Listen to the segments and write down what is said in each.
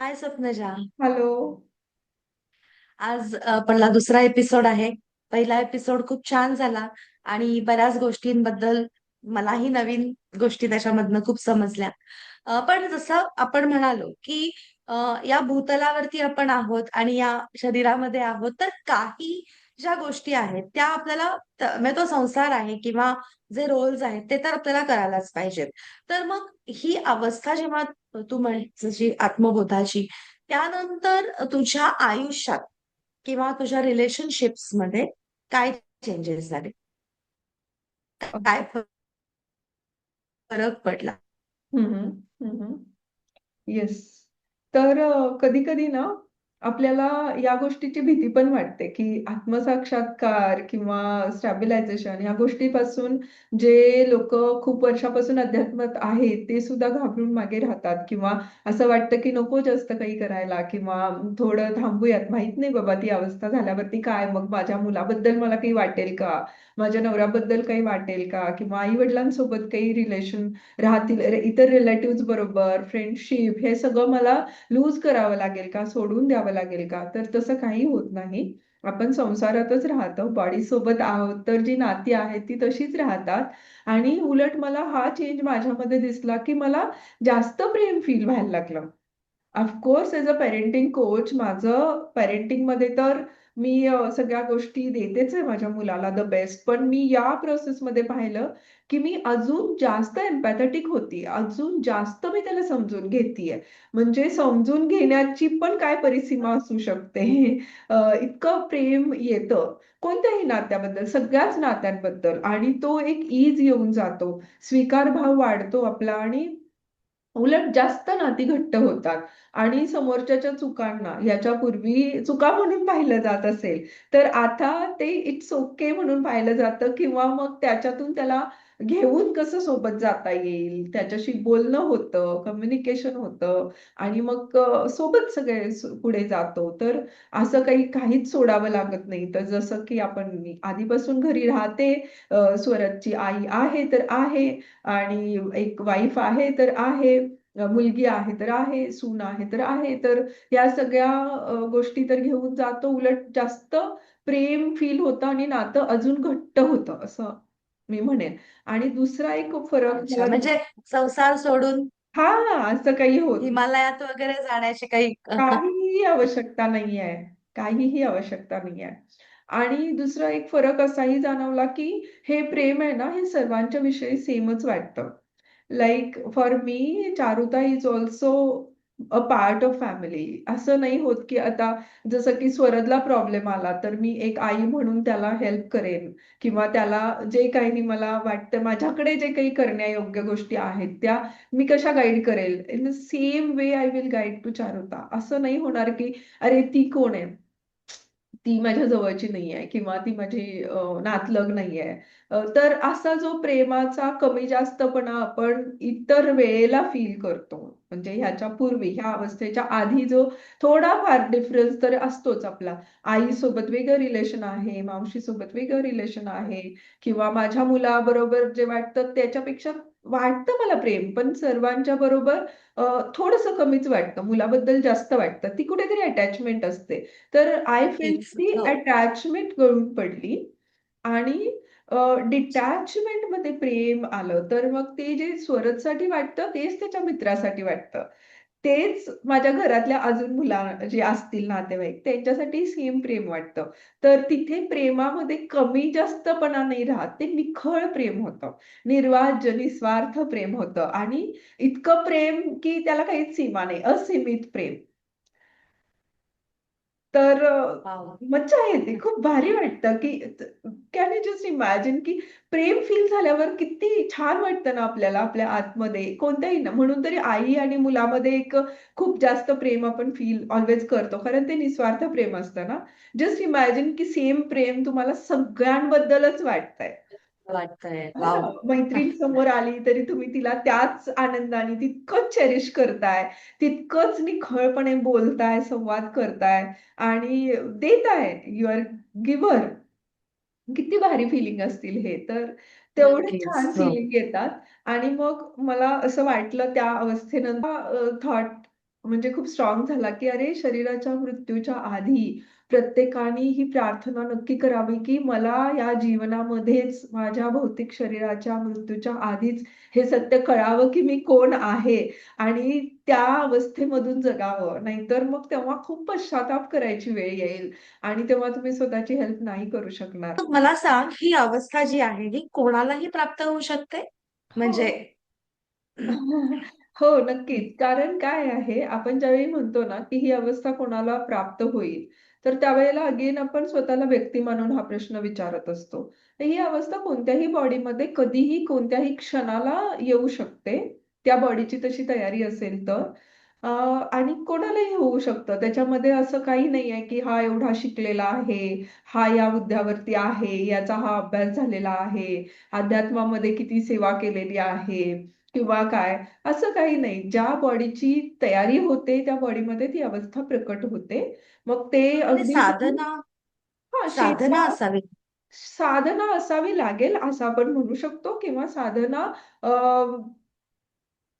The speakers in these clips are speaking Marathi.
हाय स्वप्नजा हॅलो. आज आपला दुसरा एपिसोड आहे. पहिला एपिसोड खूप छान झाला आणि बऱ्याच गोष्टींबद्दल मलाही नवीन गोष्टी त्याच्यामधनं खूप समजल्या. अ, पण जसं आपण म्हणालो की अ, या भूतलावरती आपण आहोत आणि या शरीरामध्ये आहोत तर काही ज्या गोष्टी आहेत त्या आपल्याला त- म्हणजे तो संसार आहे किंवा जे रोल्स आहेत ते तर आपल्याला करायलाच पाहिजेत. तर मग ही अवस्था जेव्हा तू म्हण जशी आत्मबोधाची त्यानंतर तुझ्या आयुष्यात किंवा तुझ्या रिलेशनशिप्समध्ये काय चेंजेस झाले? काय फरक पडला? येस तर कधी कधी ना आपल्याला या गोष्टीची भीती पण वाटते की आत्मसाक्षात्कार किंवा स्टॅबिलायझेशन या गोष्टीपासून जे लोक खूप वर्षापासून अध्यात्मात आहेत ते सुद्धा घाबरून मागे राहतात. किंवा असं वाटतं की नको जास्त काही करायला किंवा थोडं थांबूयात. माहीत नाही बाबा ती अवस्था झाल्यावरती काय? मग माझ्या मुलाबद्दल मला काही वाटेल का? माझ्या नवऱ्याबद्दल काही वाटेल का? किंवा आई वडिलांसोबत काही रिलेशन राहतील इतर रिलेटिव्ह बरोबर फ्रेंडशिप हे सगळं मला लूज करावं लागेल का? सोडून द्यावं लागेल का? तर तसं काही होत नाही. आपण संसारातच राहतो. बॉडी सोबत आहोत. तर जी नाती आहेत ती तशीच राहतात. आणि उलट मला हा चेंज माझ्यामध्ये दिसला की मला जास्त प्रेम फील व्हायला लागलं. Of course as a parenting coach माझं पेरेंटिंगमध्ये तर मी सगळ्या गोष्टी देतेच आहे माझ्या मुलाला द बेस्ट पण मी या प्रोसेसमध्ये पाहिलं की मी अजून जास्त एम्पॅथेटिक होती. अजून जास्त मी त्याला समजून घेतीये. म्हणजे समजून घेण्याची पण काय परिसीमा असू शकते? इतकं प्रेम येतं. कोणत्याही नात्याबद्दल सगळ्याच नात्यांबद्दल. आणि तो एक ईज येऊन जातो. स्वीकार भाव वाढतो आपला आणि उलट जास्त नाती घट्ट होतात. आणि समोरच्याच्या चुकांना याच्यापूर्वी चुका म्हणून पाहिलं जात असेल तर आता ते इट्स ओके म्हणून पाहिलं जातं किंवा मग त्याच्यातून त्याला घेऊन कसं सोबत जाता येईल? त्याच्याशी बोलणं होतं कम्युनिकेशन होतं आणि मग सोबत सगळे पुढे जातो. तर असं काही काहीच सोडावं लागत नाही. तर जसं की आपण आधीपासून घरी राहते स्वराजची आई आहे तर आहे आणि एक वाईफ आहे तर आहे मुलगी आहे तर आहे सून आहे तर आहे. तर या सगळ्या गोष्टी तर घेऊन जातो. उलट जास्त प्रेम फील होतं आणि नातं अजून घट्ट होतं असं मी म्हणेन. आणि दुसरा एक फरक अच्छा म्हणजे संसार सोडून हा असं काही होत हिमालयात वगैरे जाण्याची काही काहीही आवश्यकता नाही आहे. काहीही आवश्यकता नाही आहे. आणि दुसरा एक फरक असाही जाणवला की हे प्रेम आहे ना हे सर्वांच्या विषयी सेमच वाटतं. Like for me Charuta is also a part of family असं नाही होत की आता जसं की स्वरदला प्रॉब्लेम आला तर मी एक आई म्हणून त्याला हेल्प करेन. किंवा त्याला जे काही मला वाटतं माझ्याकडे जे काही करण्यायोग्य गोष्टी आहेत त्या मी कशा गाईड करेल? In the same way I will guide to Charuta असं नाही होणार की अरे ती कोण आहे? ती माझ्या जवळची नाही आहे किंवा ती माझी नातलग नाही आहे. तर असा जो प्रेमाचा कमी जास्तपणा आपण इतर वेळेला फील करतो म्हणजे ह्याच्या पूर्वी ह्या अवस्थेच्या आधी जो थोडाफार डिफरन्स तर असतोच आपला. आईसोबत वेगळं रिलेशन आहे मावशीसोबत वेगळं रिलेशन आहे किंवा माझ्या मुलाबरोबर जे वाटतं त्याच्यापेक्षा वाटतं मला प्रेम पण सर्वांच्या बरोबर थोडस कमीच वाटतं. मुलाबद्दल जास्त वाटतं. ती कुठेतरी अटॅचमेंट असते. तर आय फील ती हो. अटॅचमेंट गळून पडली आणि डिटॅचमेंटमध्ये प्रेम आलं. तर मग ते जे स्वरजसाठी वाटतं तेच त्याच्या मित्रासाठी वाटतं. तेच माझ्या घरातल्या अजून मुला जे असतील नातेवाईक त्यांच्यासाठी सेम प्रेम वाटतं. तर तिथे प्रेमामध्ये कमी जास्तपणा नाही राहत ते निखळ प्रेम होतं. निर्वाज निस्वार्थ प्रेम होतं. आणि इतकं प्रेम की त्याला काहीच सीमा नाही असीमित प्रेम. तर मज्जा येते. खूप भारी वाटतं की कॅन यू जस्ट इमॅजिन की प्रेम फील झाल्यावर किती छान वाटतं ना आपल्याला आपल्या आतमध्ये. कोणत्याही ना म्हणून तरी आई आणि मुलामध्ये एक खूप जास्त प्रेम आपण फील ऑलवेज करतो. कारण ते निस्वार्थ प्रेम असतं ना. जस्ट इमॅजिन की सेम प्रेम तुम्हाला सगळ्यांबद्दलच वाटतंय. वाटतंय हां, मैत्रीण समोर आली तरी तुम्ही तिला त्याच आनंदाने तितकंच चेरिश करताय, तितकंच निखळपणे बोलताय, संवाद करताय आणि देताय. You are giver. किती भारी फिलिंग असतील हे. तर तेवढे छान हो फिलिंग येतात आणि मग मला असं वाटलं त्या अवस्थेनंतर थॉट म्हणजे खूप स्ट्रॉंग झाला की अरे शरीराच्या मृत्यूच्या आधी प्रत्येकाने ही प्रार्थना नक्की करावी की मला या जीवनामध्येच माझ्या भौतिक शरीराच्या मृत्यूच्या आधीच हे सत्य कळावं की मी कोण आहे आणि त्या अवस्थेमधून जगावं. नाहीतर मग तेव्हा खूप पश्चाताप करायची वेळ येईल आणि तेव्हा तुम्ही स्वतःची हेल्प नाही करू शकणार. मला सांग ही अवस्था जी आहे ही कोणालाही प्राप्त होऊ शकते? म्हणजे हो नक्कीच. कारण काय आहे आपण ज्यावेळी म्हणतो ना की ही अवस्था कोणाला प्राप्त होईल तर त्यावेळेला अगेन आपण स्वतःला व्यक्ती मानून हा प्रश्न विचारत असतो. तर ही अवस्था कोणत्याही बॉडीमध्ये कधीही कोणत्याही क्षणाला येऊ शकते. त्या बॉडीची तशी तयारी असेल तर. आणि कोणालाही होऊ शकतं. त्याच्यामध्ये असं काही नाही आहे की हा एवढा शिकलेला आहे हा या मुद्द्यावरती आहे याचा हा अभ्यास झालेला आहे अध्यात्मामध्ये किती सेवा केलेली आहे. किंवा काय? असं काही नाही. ज्या बॉडीची तयारी होते त्या बॉडीमध्ये ती अवस्था प्रकट होते. मग ते म्हणजे अगदी साधना हा साधना असावी. साधना असावी लागेल असं आपण म्हणू शकतो किंवा साधना अं,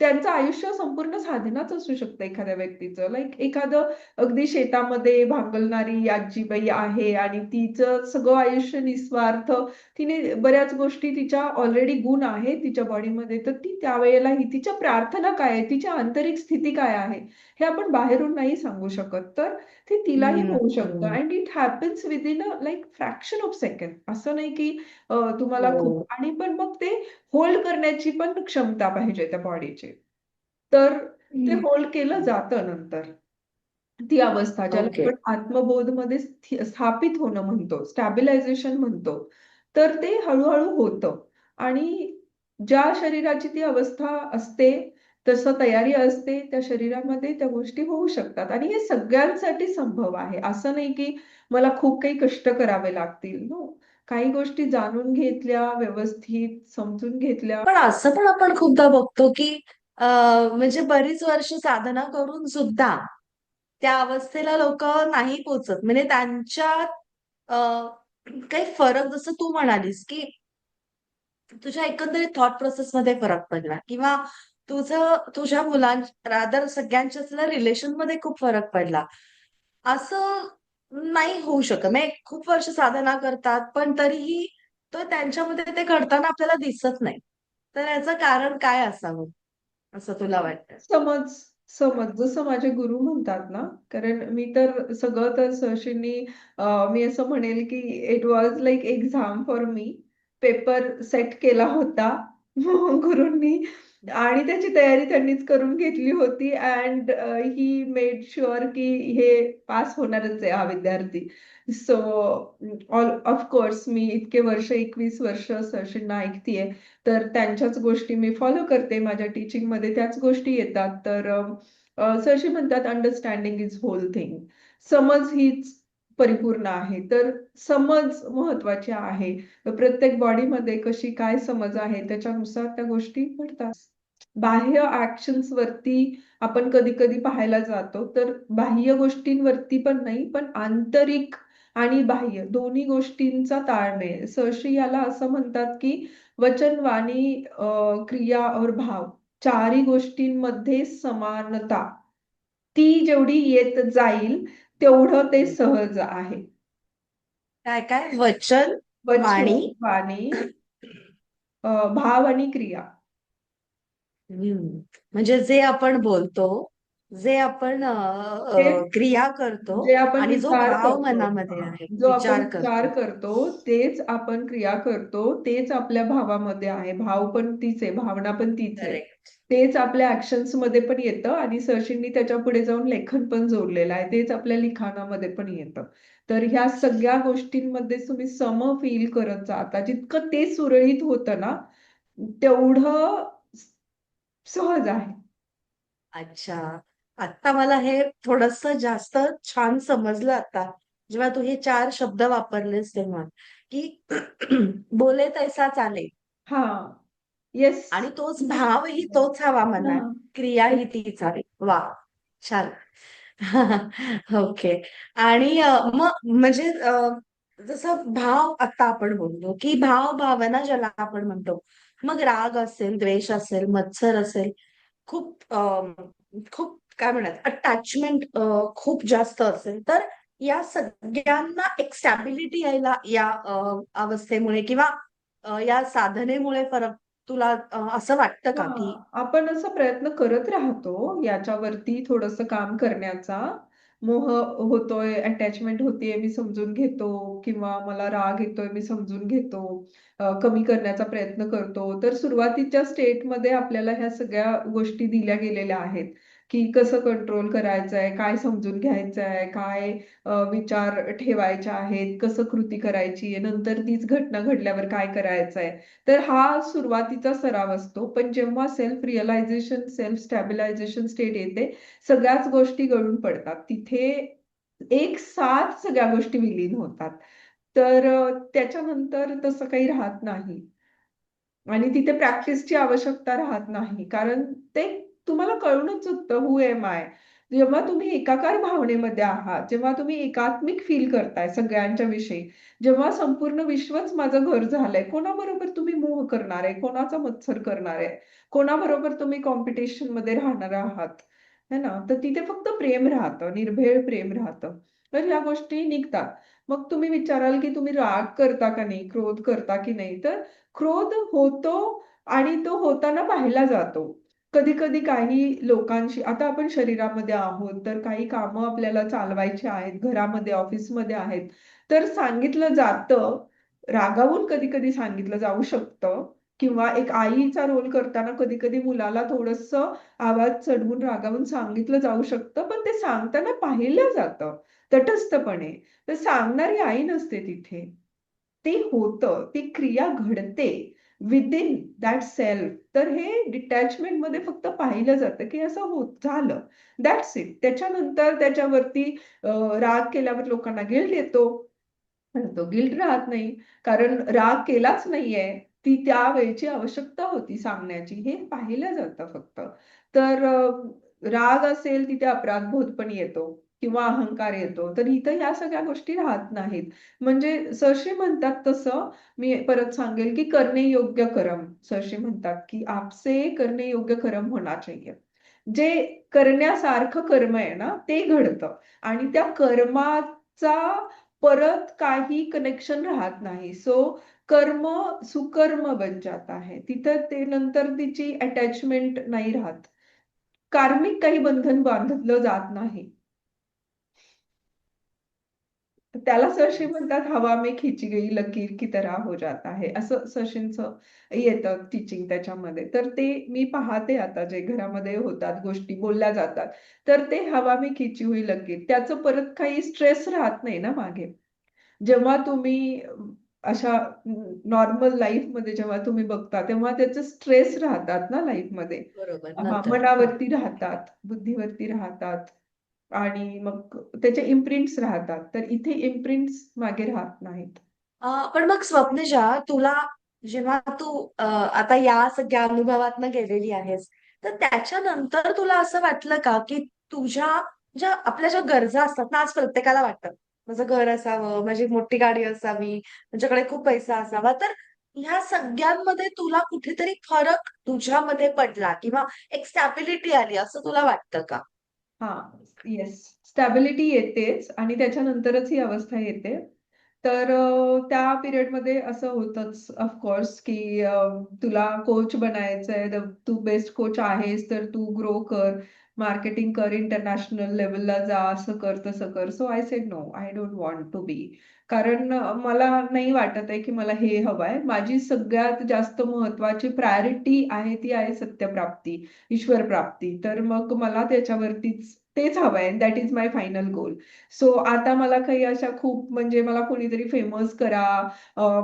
त्यांचं आयुष्य संपूर्ण साधनाच असू शकतं एखाद्या व्यक्तीचं. लाईक एखादं अगदी शेतामध्ये भांगलणारी आजीबाई आहे आणि तिचं सगळं आयुष्य निस्वार्थ तिने बऱ्याच गोष्टी तिच्या ऑलरेडी गुण आहे तिच्या बॉडीमध्ये तर ती त्यावेळेला ही तिच्या प्रार्थना काय आहे? तिची आंतरिक स्थिती काय आहे? हे आपण बाहेरून नाही सांगू शकत तर ते तिलाही होऊ शकतं. And it happens within a like fraction of second असं नाही की तुम्हाला हो. खूप आणि पण मग ते होल्ड करण्याची पण क्षमता पाहिजे त्या बॉडीची. तर ते. होल्ड केलं जातं नंतर. ती अवस्था ज्याला आपण आत्मबोधमध्ये स्थि- स्थापित होणं म्हणतो स्टॅबिलायझेशन म्हणतो तर ते हळूहळू होतं. आणि ज्या शरीराची ती अवस्था असते तसं तयारी असते त्या शरीरामध्ये त्या गोष्टी होऊ शकतात. आणि हे सगळ्यांसाठी संभव आहे. असं नाही की मला खूप काही कष्ट करावे लागतील नो. काही गोष्टी जाणून घेतल्या व्यवस्थित समजून घेतल्या. पण असं पण आपण खूपदा बघतो की म्हणजे बरीच वर्ष साधना करून सुद्धा त्या अवस्थेला लोक नाही पोचत. म्हणजे त्यांच्यात काही फरक जसं तू म्हणालीस की तुझ्या एकंदरीत थॉट प्रोसेस मध्ये फरक पडला किंवा तुझं तुझ्या मुलां रादर सगळ्यांच्या रिलेशनमध्ये खूप फरक पडला. असं नाही होऊ शकत. म्हणजे खूप वर्ष साधना करतात पण तरीही तो त्यांच्यामध्ये ते घडताना आपल्याला दिसत नाही. तर याचं कारण काय असावं? असं तुला वाटतं? समज समज. जसं माझे गुरु म्हणतात ना कारण मी तर सगळं तर सहशींनी मी असं म्हणेल की it was like exam for me paper set केला होता. गुरूंनी आणि त्याची तयारी त्यांनीच करून घेतली होती. अँड ही मेड शुअर की हे पास होणारच आहे हा विद्यार्थी. सो ऑल ऑफकोर्स मी इतके वर्ष एकवीस वर्ष सशींना ऐकतीये. तर त्यांच्याच गोष्टी मी फॉलो करते. माझ्या टीचिंगमध्ये त्याच गोष्टी येतात. तर uh, uh, सरशी म्हणतात अंडरस्टँडिंग इज होल थिंग समज हीच परिपूर्ण आहे. तर समज महत्वाची आहे. प्रत्येक बॉडीमध्ये कशी काय समज आहे त्याच्यानुसार त्या गोष्टी घडतात. बाह्य ऍक्शन्स वरती आपण कधी कधी पाहायला जातो तर बाह्य गोष्टींवरती पण नाही पण आंतरिक आणि बाह्य दोन्ही गोष्टींचा ताळमेळ. सहशी याला असं म्हणतात की वचन वाणी क्रिया और भाव चारही गोष्टींमध्ये समानता. ती जेवढी येत जाईल तेवढं ते सहज आहे. काय काय? वचन वाणी? वाणी भाव आणि क्रिया. हम्म. म्हणजे जे आपण बोलतो जे आपण ते क्रिया करतो जे आपण आणि जो विचार भाव करतो मनामध्ये. आहे जो आपण विचार विचार करतो. करतो तेच आपण क्रिया करतो तेच आपल्या भावामध्ये आहे. भाव पण तीच आहे भावना पण तीच आहे. करेक्ट तेच आपल्या ऍक्शन्समध्ये पण येतं आणि सरशींनी त्याच्या पुढे जाऊन लेखन पण जोडलेलं आहे. तेच आपल्या लिखाणामध्ये पण येतं. तर ह्या सगळ्या गोष्टींमध्ये तुम्ही सम फील करत जाता जितकं ते सुरळीत होतं ना तेवढं सहज आहे. अच्छा. आता मला हे थोडस जास्त छान समजलं आता. जेव्हा तू हे चार शब्द वापरलेस तेव्हा की बोले तैसा चाले. हा. येस आणि तोच भावही तोच हवा मनात क्रियाही तीच हवी वा. छान. ओके. आणि मग म्हणजे जसं भाव आता आपण बोललो की भाव भावना ज्याला आपण म्हणतो. मग राग असेल द्वेष असेल मत्सर असेल खूप खूप काय म्हणतात अटॅचमेंट खूप जास्त असेल तर या सगळ्यांना एक स्टॅबिलिटी यायला या अवस्थेमुळे किंवा या साधनेमुळे फरक तुला असं वाटतं का की आपण असा प्रयत्न करत राहतो याच्यावरती थोडंसं काम करण्याचा. मोह होतोय, अटॅचमेंट होतीये मी समजून घेतो किंवा मला राग येतोय मी समजून घेतो. कमी करण्याचा प्रयत्न करतो. तर सुरुवातीच्या स्टेटमध्ये आपल्याला ह्या सगळ्या गोष्टी दिल्या गेलेल्या आहेत, की कसं कंट्रोल करायचंय, काय समजून घ्यायचं आहे काय विचार ठेवायचे आहेत, कसं कृती करायची आहे, नंतर तीच घटना घडल्यावर काय करायचंय. तर हा सुरुवातीचा सराव असतो. पण जेव्हा self realisation, self stabilisation state येते, सगळ्याच गोष्टी गळून पडतात. तिथे एक साथ सगळ्या गोष्टी विलीन होतात. तर त्याच्यानंतर तसं काही राहत नाही. आणि तिथे प्रॅक्टिसची आवश्यकता राहत नाही. कारण तुम्हाला कळूनच चुकतं हु एम आय? जेव्हा तुम्ही एकाकार भावनेमध्ये आहात, जेव्हा तुम्ही एकात्मिक फील करताय सगळ्यांच्या विषयी, जेव्हा संपूर्ण विश्वच माझं घर झालंय, कोणाबरोबर तुम्ही मोह करणार आहे? कोणाचा मत्सर करणार आहे? कोणाबरोबर तुम्ही कॉम्पिटिशनमध्ये राहणार आहात? है ना? तर तिथे फक्त प्रेम राहतं, निर्भेळ प्रेम राहतं. तर ह्या गोष्टी निघतात. मग तुम्ही विचाराल, की तुम्ही राग करता का नाही? क्रोध करता की नाही? तर क्रोध होतो आणि तो होताना पाहिला जातो. कधी-कधी काही लोकांशी आता आपण शरीरामध्ये आहोत, तर काही कामं आपल्याला चालवायची आहेत, घरामध्ये, ऑफिसमध्ये आहेत. तर सांगितलं जातं, रागावून कधी-कधी सांगितलं जाऊ शकतं किंवा एक आईचा रोल करताना कधी-कधी मुलाला थोडस आवाज चढवून, रागावून सांगितलं जाऊ शकतं. पण ते सांगताना पाहिलं जातं तटस्थपणे. तर सांगणारी आई नसते तिथे. ते होतं, ती क्रिया घडते विदिन दॅट सेल्फ. तर हे डिटॅचमेंटमध्ये फक्त पाहिलं जातं, की असं होत झालं. That's it. त्याच्यानंतर त्याच्यावरती राग केल्यावर लोकांना गिल्ट येतो. तो गिल्ट राहत नाही. कारण राग केलाच नाहीये. ती त्यावेळेची आवश्यकता होती सांगण्याची. हे पाहिलं जातं फक्त. तर राग असेल तिथे अपराधबोध पण येतो किंवा अहंकार येतो. तर इथं ह्या सगळ्या गोष्टी राहत नाहीत. म्हणजे सरशी म्हणतात तसं मी परत सांगेल, की करणे योग्य कर्म. सरशी म्हणतात, की आपसे करणे योग्य कर्म होना चाहिए. जे करण्यासारखं कर्म आहे ना, ते घडतं आणि त्या कर्माचा परत काही कनेक्शन राहत नाही. सो कर्म सुकर्म बन जात आहे तिथं ते नंतर तिची अटॅचमेंट नाही राहत. कार्मिक काही बंधन बांधलं जात नाही. त्याला सरशी म्हणतात, "हवा में खिची गई लकीर की तरह हो जाता है." असं सरशींचं येतं टीचिंग त्याच्यामध्ये. तर ते मी पाहते आता जे घरामध्ये होतात, गोष्टी बोलल्या जातात. तर ते हवा में खिची हुई लकीर. त्याचं परत काही स्ट्रेस राहत नाही ना मागे. जेव्हा तुम्ही अशा नॉर्मल लाईफमध्ये जेव्हा तुम्ही बघता, तेव्हा त्याचे स्ट्रेस राहतात ना नंतर हा मनावरती राहतात, बुद्धीवरती राहतात आणि मग त्याचे इम्प्रिंट्स राहतात. तर इथे इम्प्रिंट्स मागे राहत नाहीत. पण मग स्वप्नेजा तुला जेव्हा तू आता या सगळ्या अनुभवातनं गेलेली आहेस, तर त्याच्यानंतर तुला असं वाटलं का, की तुझ्या ज्या आपल्या ज्या गरजा असतात ना, आज प्रत्येकाला वाटतं, माझं घर असावं, माझी मोठी गाडी असावी, माझ्याकडे खूप पैसा असावा. तर ह्या सगळ्यांमध्ये तुला कुठेतरी फरक तुझ्यामध्ये पडला किंवा एक स्टॅबिलिटी आली असं तुला वाटतं का? हा येस. स्टॅबिलिटी येतेच आणि त्याच्यानंतरच ही अवस्था येते. तर त्या पिरियडमध्ये असं होतंच ऑफकोर्स की तुला कोच बनायचंय, तू बेस्ट कोच आहेस, तर तू ग्रो कर, मार्केटिंग कर, इंटरनॅशनल लेवलला जा, असं कर, तसं कर. So I said no, I don't want to be. कारण मला नाही वाटत आहे, की मला हे हवं आहे माझी सगळ्यात जास्त महत्वाची प्रायोरिटी आहे, ती आहे सत्यप्राप्ती. ईश्वर प्राप्ती. तर मग मला त्याच्यावरतीच तेच हवं आहे that is my final goal. So आता मला काही अशा खूप म्हणजे मला कोणीतरी फेमस करा,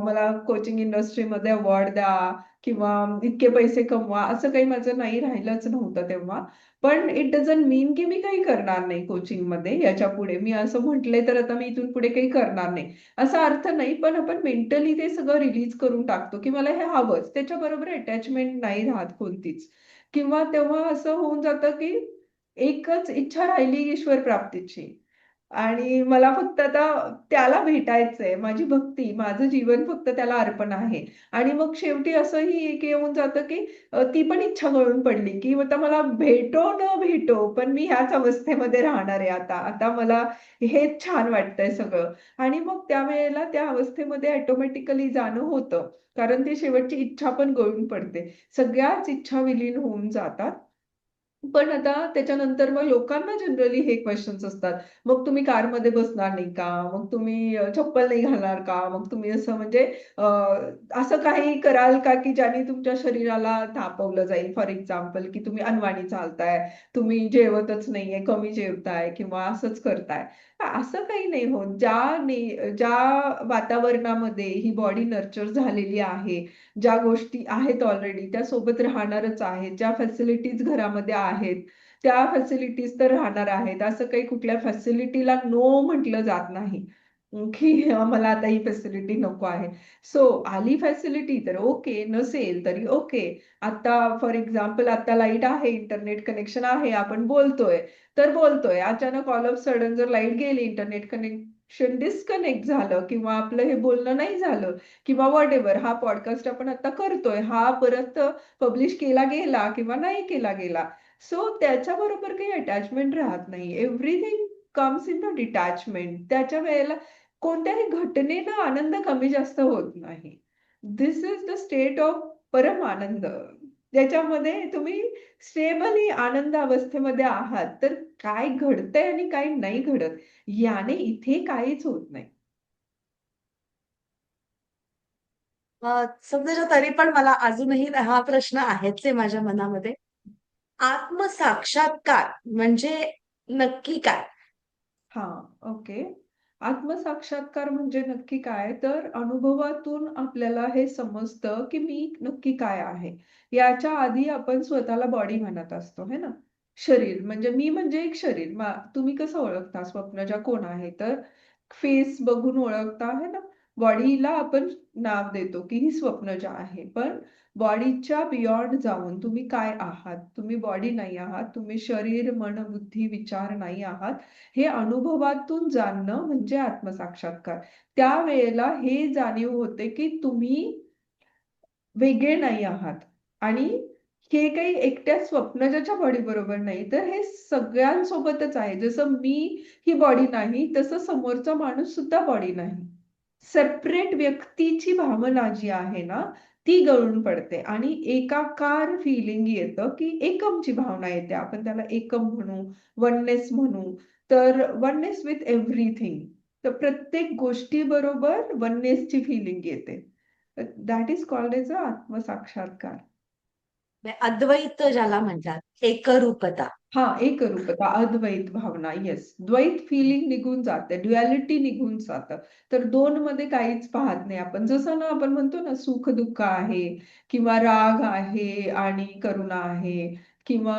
मला कोचिंग इंडस्ट्रीमध्ये अवॉर्ड द्या किंवा इतके पैसे कमवा, असं काही माझं नाही राहिलंच नव्हतं तेव्हा. पण इट डझंट मीन की मी काही करणार नाही कोचिंगमध्ये याच्यापुढे मी असं म्हटलंय तर आता मी इथून पुढे काही करणार नाही. असा अर्थ नाही, पण आपण मेंटली ते सगळं रिलीज करून टाकतो, की मला हे हवंच. त्याच्याबरोबर अटॅचमेंट नाही राहत कोणतीच. किंवा तेव्हा असं होऊन जातं, की एकच इच्छा राहिली ईश्वर प्राप्तीची. आणि मला फक्त आता त्याला भेटायचंय माझी भक्ती माझं जीवन फक्त त्याला अर्पण आहे. आणि मग शेवटी असंही एक येऊन जातं की ती पण इच्छा गळून पडली की आता मला भेटो न भेटो पण मी ह्याच अवस्थेमध्ये राहणार आहे आता. आता मला हेच छान वाटतंय सगळं. आणि मग त्यावेळेला त्या अवस्थेमध्ये ऑटोमॅटिकली जाणं होतं. कारण ती शेवटची इच्छा पण गळून पडते. सगळ्याच इच्छा विलीन होऊन जातात. पण आता त्याच्यानंतर मग लोकांना जनरली हे क्वेश्चन्स असतात. मग तुम्ही कारमध्ये बसणार नाही का? मग तुम्ही चप्पल नाही घालणार का? मग तुम्ही असं म्हणजे असं काही कराल का की ज्याने तुमच्या शरीराला तापवलं जाईल? फॉर एक्झाम्पल की तुम्ही अनवाणी चालताय तुम्ही जेवतच नाहीये कमी जेवताय किंवा असंच करताय. असं काही नाही होत ज्या ने ज्या वातावरणामध्ये ही बॉडी नर्चर झालेली आहे ज्या गोष्टी आहेत ऑलरेडी त्या सोबत राहणारच आहेत ज्या फॅसिलिटीज घरामध्ये आहेत त्या फॅसिलिटीज तर राहणार आहेत. असं काही कुठल्या फॅसिलिटीला नो म्हटलं जात नाही. की मला आता ही फॅसिलिटी नको आहे. सो आली फॅसिलिटी तर ओके. नसेल तरी ओके. आता फॉर एक्झाम्पल आता लाइट आहे इंटरनेट कनेक्शन आहे आपण बोलतोय. तर बोलतोय. अचानक ऑल ऑफ सडन जर लाइट गेली इंटरनेट कनेक्शन डिस्कनेक्ट झालं किंवा आपलं हे बोलणं नाही झालं किंवा वॉट एव्हर हा पॉडकास्ट आपण आता करतोय हा परत पब्लिश केला गेला किंवा नाही केला गेला. सो त्याच्याबरोबर काही अटॅचमेंट राहत नाही. Everything comes in the detachment त्याच्या वेळेला कोणत्याही घटनेनं आनंद कमी जास्त होत नाही. This is the state of परम आनंद ज्याच्यामध्ये तुम्ही स्टेबली आनंद अवस्थेमध्ये आहात. तर काय घडतंय आणि काय नाही घडत याने इथे काहीच होत नाही. समजा तरी पण मला अजूनही हा प्रश्न आहेच आहे माझ्या मनामध्ये. आत्मसाक्षात्कार म्हणजे नक्की काय? हा ओके. आत्मसाक्षात्कार म्हणजे नक्की काय? तर अनुभवातून आपल्याला हे समजतं की मी नक्की काय आहे. याच्या आधी आपण स्वतःला बॉडी म्हणत असतो है ना? शरीर. म्हणजे मी म्हणजे एक शरीर. तुम्ही कसं ओळखता? स्वप्नजा कोण आहे? तर फेस बघून ओळखता आहे ना? बॉडीला आपण नाव देतो की ही स्वप्नजा आहे. पण बॉडीच्या बियॉन्ड जाऊन तुम्ही काय आहात? तुम्ही बॉडी नाही आहात तुम्ही शरीर मन बुद्धी विचार नाही आहात हे अनुभवातून जाणणं म्हणजे आत्मसाक्षात्कार. त्यावेळेला हे जाणीव होते की तुम्ही वेगळे नाही आहात. आणि हे काही एकट्या स्वप्नजाच्या बॉडी बरोबर नाही. तर हे सगळ्यांसोबतच आहे. जसं मी ही बॉडी नाही तसं समोरचा माणूस सुद्धा बॉडी नाही. सेपरेट व्यक्तीची भावना जी आहे ना ती गळून पडते. आणि एकाकार फिलिंग येतं की एकमची भावना येते. आपण त्याला एकम म्हणू वननेस म्हणू. तर वननेस विथ एव्हरीथिंग तर प्रत्येक गोष्टी बरोबर वननेसची फिलिंग येते. That is called as a आत्मसाक्षात्कार. अद्वैत ज्याला म्हणतात एकरूपता. हा एकरूपता अद्वैत भावना येस द्वैत फिलिंग निघून जाते ड्युअलिटी निघून जातं. तर दोन मध्ये काहीच पाहत नाही आपण. जसं ना आपण म्हणतो ना सुख दुःख आहे किंवा राग आहे आणि करुणा आहे किंवा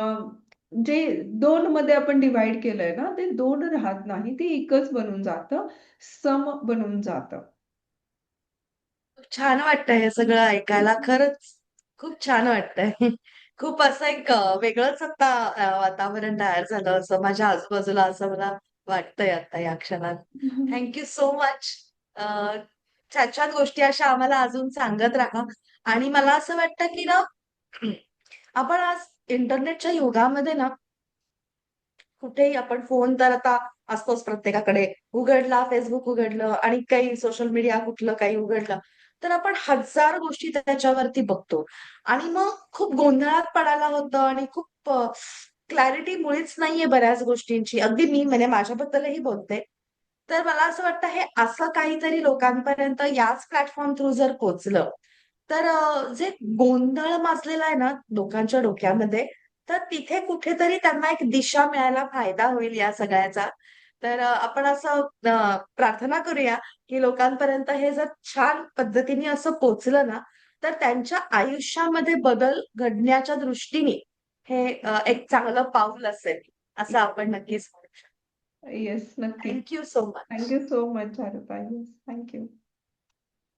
जे दोन मध्ये आपण डिवाइड केलंय ना ते दोन राहत नाही ते एकच बनून जातं सम बनून जातं. छान वाटतंय हे सगळं ऐकायला. खरंच खूप छान वाटतंय. खूप असं एक अ, वेगळंच आता अ, वातावरण तयार झालं असं माझ्या आजूबाजूला असं मला वाटतंय आता या क्षणात. थँक्यू सो मच छान छान गोष्टी अशा आम्हाला अजून सांगत राहा. आणि मला असं वाटतं की ना आपण आज इंटरनेटच्या युगामध्ये ना कुठेही आपण फोन तर आता असतोच प्रत्येकाकडे. उघडला फेसबुक उघडलं आणि काही सोशल मीडिया कुठलं काही उघडलं. तर आपण हजार गोष्टी त्याच्यावरती बघतो. आणि मग खूप गोंधळात पडायला होतं आणि खूप क्लॅरिटी मुळीच नाहीये बऱ्याच गोष्टींची. अगदी मी म्हणजे माझ्याबद्दलही बोलते. तर मला असं वाटतं हे असं काहीतरी लोकांपर्यंत याच प्लॅटफॉर्म थ्रू जर पोचलं तर जे गोंधळ माजलेला आहे ना लोकांच्या डोक्यामध्ये तर तिथे कुठेतरी त्यांना एक दिशा मिळायला फायदा होईल या सगळ्याचा. तर आपण असं प्रार्थना करूया की लोकांपर्यंत हे जर छान पद्धतीने असं पोचलं ना तर त्यांच्या आयुष्यामध्ये बदल घडण्याच्या दृष्टीने हे एक चांगलं पाऊल असेल असं आपण नक्कीच म्हणू शकतो. येस नक्की thank you so much thank you so much thank you